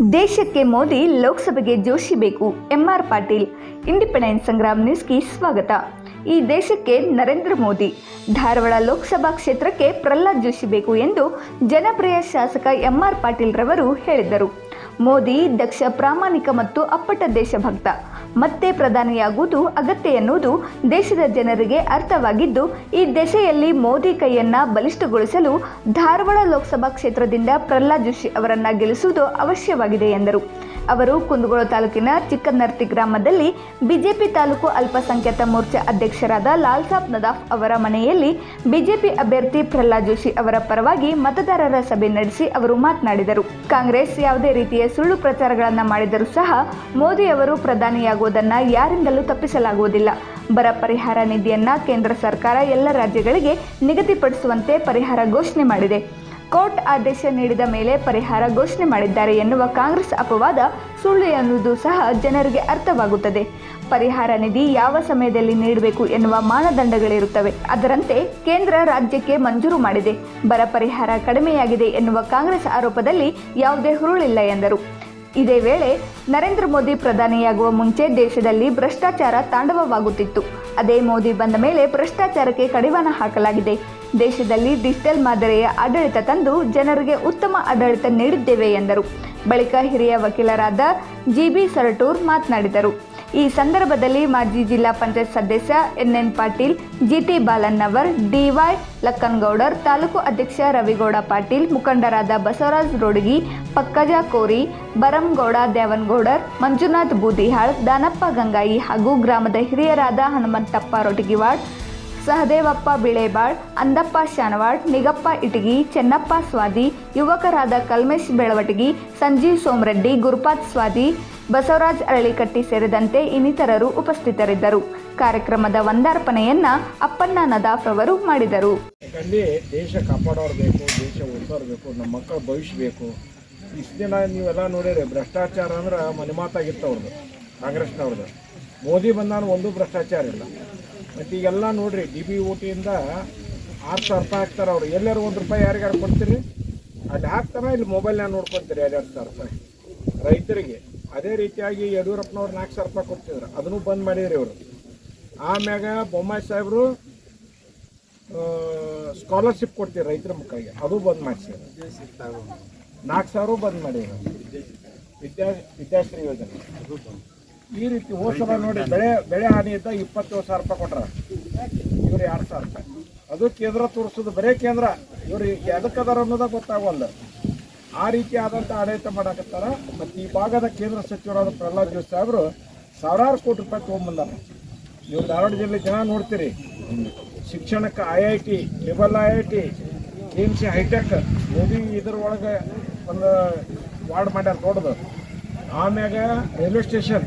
ದೇಶಕ್ಕೆ ಮೋದಿ ಲೋಕಸಭೆಗೆ ಜೋಶಿ ಬೇಕು. ಎಂಆರ್ ಪಾಟೀಲ್, ಇಂಡಿಪೆಂಡೆನ್ಸ್ ಸಂಗ್ರಾಮ್ ನ್ಯೂಸ್ಗೆ ಸ್ವಾಗತ. ಈ ದೇಶಕ್ಕೆ ನರೇಂದ್ರ ಮೋದಿ, ಧಾರವಾಡ ಲೋಕಸಭಾ ಕ್ಷೇತ್ರಕ್ಕೆ ಪ್ರಹ್ಲಾದ್ ಜೋಶಿ ಬೇಕು ಎಂದು ಜನಪ್ರಿಯ ಶಾಸಕ ಎಂಆರ್ ಪಾಟೀಲ್ ರವರು ಹೇಳಿದ್ದರು ಮೋದಿ ದಕ್ಷ, ಪ್ರಾಮಾಣಿಕ ಮತ್ತು ಅಪ್ಪಟ ದೇಶಭಕ್ತ. ಮತ್ತೆ ಪ್ರಧಾನಿಯಾಗುವುದು ಅಗತ್ಯ ಎನ್ನುವುದು ದೇಶದ ಜನರಿಗೆ ಅರ್ಥವಾಗಿದ್ದು, ಈ ದೆಸೆಯಲ್ಲಿ ಮೋದಿ ಕೈಯನ್ನ ಬಲಿಷ್ಠಗೊಳಿಸಲು ಧಾರವಾಡ ಲೋಕಸಭಾ ಕ್ಷೇತ್ರದಿಂದ ಪ್ರಹ್ಲಾದ್ ಜೋಶಿ ಅವರನ್ನ ಗೆಲ್ಲಿಸುವುದು ಅವಶ್ಯವಾಗಿದೆ ಎಂದರು. ಅವರು ಕುಂದಗೋಳ ತಾಲೂಕಿನ ಚಿಕ್ಕನರ್ತಿ ಗ್ರಾಮದಲ್ಲಿ ಬಿಜೆಪಿ ತಾಲೂಕು ಅಲ್ಪಸಂಖ್ಯಾತ ಮೋರ್ಚಾ ಅಧ್ಯಕ್ಷರಾದ ಲಾಲ್ ಸಾಬ್ ನದಾಫ್ ಅವರ ಮನೆಯಲ್ಲಿ ಬಿಜೆಪಿ ಅಭ್ಯರ್ಥಿ ಪ್ರಹ್ಲಾದ್ ಜೋಶಿ ಅವರ ಪರವಾಗಿ ಮತದಾರರ ಸಭೆ ನಡೆಸಿ ಅವರು ಮಾತನಾಡಿದರು. ಕಾಂಗ್ರೆಸ್ ಯಾವುದೇ ರೀತಿಯ ಸುಳ್ಳು ಪ್ರಚಾರಗಳನ್ನು ಮಾಡಿದರೂ ಸಹ ಮೋದಿ ಅವರು ಪ್ರಧಾನಿಯಾಗುವುದನ್ನು ಯಾರಿಂದಲೂ ತಪ್ಪಿಸಲಾಗುವುದಿಲ್ಲ. ಬರ ಪರಿಹಾರ ನಿಧಿಯನ್ನ ಕೇಂದ್ರ ಸರ್ಕಾರ ಎಲ್ಲ ರಾಜ್ಯಗಳಿಗೆ ನಿಗದಿಪಡಿಸುವಂತೆ ಪರಿಹಾರ ಘೋಷಣೆ ಮಾಡಿದೆ. ಕೋರ್ಟ್ ಆದೇಶ ನೀಡಿದ ಮೇಲೆ ಪರಿಹಾರ ಘೋಷಣೆ ಮಾಡಿದ್ದಾರೆ ಎನ್ನುವ ಕಾಂಗ್ರೆಸ್ ಅಪವಾದ ಸುಳ್ಳು ಎನ್ನುವುದು ಸಹ ಜನರಿಗೆ ಅರ್ಥವಾಗುತ್ತದೆ. ಪರಿಹಾರ ನಿಧಿ ಯಾವ ಸಮಯದಲ್ಲಿ ನೀಡಬೇಕು ಎನ್ನುವ ಮಾನದಂಡಗಳಿರುತ್ತವೆ. ಅದರಂತೆ ಕೇಂದ್ರ ರಾಜ್ಯಕ್ಕೆ ಮಂಜೂರು ಮಾಡಿದೆ. ಬರ ಪರಿಹಾರ ಕಡಿಮೆಯಾಗಿದೆ ಎನ್ನುವ ಕಾಂಗ್ರೆಸ್ ಆರೋಪದಲ್ಲಿ ಯಾವುದೇ ಹುರುಳಿಲ್ಲ ಎಂದರು. ಇದೇ ವೇಳೆ ನರೇಂದ್ರ ಮೋದಿ ಪ್ರಧಾನಿಯಾಗುವ ಮುಂಚೆ ದೇಶದಲ್ಲಿ ಭ್ರಷ್ಟಾಚಾರ ತಾಂಡವವಾಗುತ್ತಿತ್ತು. ಅದೇ ಮೋದಿ ಬಂದ ಮೇಲೆ ಭ್ರಷ್ಟಾಚಾರಕ್ಕೆ ಕಡಿವಾಣ ಹಾಕಲಾಗಿದೆ. ದೇಶದಲ್ಲಿ ಡಿಜಿಟಲ್ ಮಾದರಿಯ ಆಡಳಿತ ತಂದು ಜನರಿಗೆ ಉತ್ತಮ ಆಡಳಿತ ನೀಡಿದ್ದೇವೆ ಎಂದರು. ಬಳಿಕ ಹಿರಿಯ ವಕೀಲರಾದ ಜಿಬಿ ಸರಟೂರ್ ಮಾತನಾಡಿದರು. ಈ ಸಂದರ್ಭದಲ್ಲಿ ಮಾಜಿ ಜಿಲ್ಲಾ ಪಂಚಾಯತ್ ಸದಸ್ಯ NN Patil, GT Balannavar, DY Lakkangoudar, taluk ಅಧ್ಯಕ್ಷ ರವಿಗೌಡ ಪಾಟೀಲ್, ಮುಖಂಡರಾದ ಬಸವರಾಜ್ ರೋಡಗಿ, ಪಕ್ಕಜ ಕೋರಿ ಬರಂಗೌಡ ದೇವನಗೌಡರ್, ಮಂಜುನಾಥ್ ಬೂದಿಹಾಳ್, ದಾನಪ್ಪ ಗಂಗಾಯಿ ಹಾಗೂ ಗ್ರಾಮದ ಹಿರಿಯರಾದ ಹನುಮಂತಪ್ಪ ರೊಟಗಿವಾಡ್ ಸಹದೇವಪ್ಪ ಬಿಳೇಬಾಳ್, ಅಂದಪ್ಪ ಶಾನವಾಡ್ ನಿಗಪ್ಪ ಇಟಗಿ, ಚೆನ್ನಪ್ಪ ಸ್ವಾದಿ ಯುವಕರಾದ ಕಲ್ಮೇಶ್ ಬೆಳವಟಗಿ, ಸಂಜೀವ್ ಸೋಮರೆಡ್ಡಿ ಗುರುಪಾತ್ ಸ್ವಾದಿ ಬಸವರಾಜ್ ಅರಳಿಕಟ್ಟಿ ಸೇರಿದಂತೆ ಇನ್ನಿತರರು ಉಪಸ್ಥಿತರಿದ್ದರು. ಕಾರ್ಯಕ್ರಮದ ವಂದಾರ್ಪಣೆಯನ್ನ ಅಪ್ಪಣ್ಣ ನದಾಫ್ ಅವರು ಮಾಡಿದರು. ದೇಶ ಕಾಪಾಡೋರು ಬೇಕು, ದೇಶ ಉಳಿಸೋರು ಬೇಕು, ನಮ್ಮ ಮಕ್ಕಳ ಭವಿಷ್ಯ ಬೇಕು. ಇಷ್ಟು ದಿನ ನೀವೆಲ್ಲ ನೋಡಿರಿ ಭ್ರಷ್ಟಾಚಾರ ಅಂದ್ರೆ ಮನೆ ಮಾತಾಗಿತ್ತು ಅವ್ರದ್ದು ಕಾಂಗ್ರೆಸ್ನವ್ರದ್ದು ಮೋದಿ ಬಂದಾನು ಒಂದು ಭ್ರಷ್ಟಾಚಾರ ಇಲ್ಲ. ಮತ್ತು ಈಗೆಲ್ಲ ನೋಡ್ರಿ ಡಿ ಬಿ ಟಿಯಿಂದ ಆರು ಸಾವಿರ ರೂಪಾಯಿ ಹಾಕ್ತಾರೆ ಅವ್ರು. ಎಲ್ಲರೂ ಒಂದು ರೂಪಾಯಿ ಯಾರಿಗಾರು ಕೊಡ್ತೀರಿ? ಅಲ್ಲಿ ಹಾಕ್ತಾರ, ಇಲ್ಲಿ ಮೊಬೈಲ್ನಾಗ ನೋಡ್ಕೊತೀರಿ ಎರಡು ಸಾವಿರ ರೂಪಾಯಿ. ರೈತರಿಗೆ. ಅದೇ ರೀತಿಯಾಗಿ ಯಡಿಯೂರಪ್ಪನವ್ರು ನಾಲ್ಕು ಸಾವಿರ ರೂಪಾಯಿ ಕೊಡ್ತಿದ್ರು. ಅದನ್ನು ಬಂದ್ ಮಾಡಿದ್ರಿ ಇವರು. ಆಮ್ಯಾಗ ಬೊಮ್ಮಾಯಿ ಸಾಹೇಬರು ಸ್ಕಾಲರ್ಶಿಪ್ ಕೊಡ್ತೀವಿ ರೈತರ ಮಕ್ಕಳಿಗೆ ಅದು ಬಂದ್ ಮಾಡಿಸಿ ನಾಲ್ಕು ಸಾವಿರ ಬಂದ್ ಮಾಡಿದ್ರು. ವಿದ್ಯಾ, ವಿದ್ಯಾಶ್ರೀ ಯೋಜನೆ. ಈ ರೀತಿ ಹೋಸಲ ನೋಡಿ, ಬೆಳೆ ಬೆಳೆ ಹಾನಿ ಇದ್ದ ಇಪ್ಪತ್ತೇಳು ಸಾವಿರ ರೂಪಾಯಿ ಕೊಟ್ರ. ಇವ್ರು ಎರಡು ಸಾವಿರ ರೂಪಾಯಿ. ಅದು ಕೇಂದ್ರ ತೋರಿಸೋದು ಬರೇ ಕೇಂದ್ರ. ಇವ್ರು ಎದಕ್ಕದಾರ ಅನ್ನೋದ ಗೊತ್ತಾಗಲ್ಲ. ಆ ರೀತಿ ಆದಂಥ ಆಡಳಿತ ಮಾಡಕತ್ತಾರ. ಮತ್ತು ಈ ಭಾಗದ ಕೇಂದ್ರ ಸಚಿವರಾದ ಪ್ರಹ್ಲಾದ್ ಜೋಶಿ ಸಾಹೇಬರು ಸಾವಿರಾರು ಕೋಟಿ ರೂಪಾಯಿ ತೊಗೊಂಬಂದಾರ. ನೀವು ಧಾರವಾಡ ಜಿಲ್ಲೆ ಜನ ನೋಡ್ತೀರಿ. ಶಿಕ್ಷಣಕ್ಕೆ I I T cable I I T K M C hitech Modi ಇದ್ರೊಳಗೆ ಒಂದು ವಾರ್ಡ್ ಮಾಡ್ಯಾರ ದೊಡ್ಡದು. ಆಮ್ಯಾಗ ರೈಲ್ವೆ ಸ್ಟೇಷನ್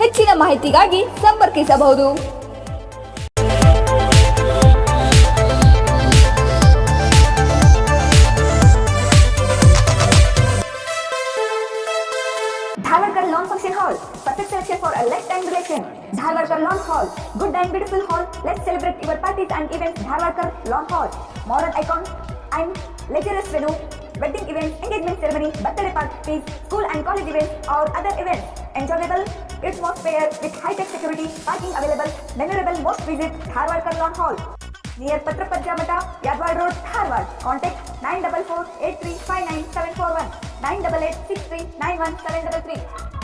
ಹೆಚ್ಚಿನ ಮಾಹಿತಿಗಾಗಿ ಸಂಪರ್ಕಿಸಬಹುದು Dharwarkar Lawn Function Hall, perfect selection for a lifetime relation. Dharwarkar Lawn Hall, good and beautiful hall. Let's celebrate your parties and events. Dharwarkar Lawn Hall, modern icon and luxurious venue, wedding events, engagement ceremony, birthday parties, school and college events or other events. enjoyable, it was fair with high-tech security, parking available, memorable most visit Harvard Kurlon Hall. Near Patrapatja Mata, Yadward Road, Harvard. Contact 944 8359741 988 6391733.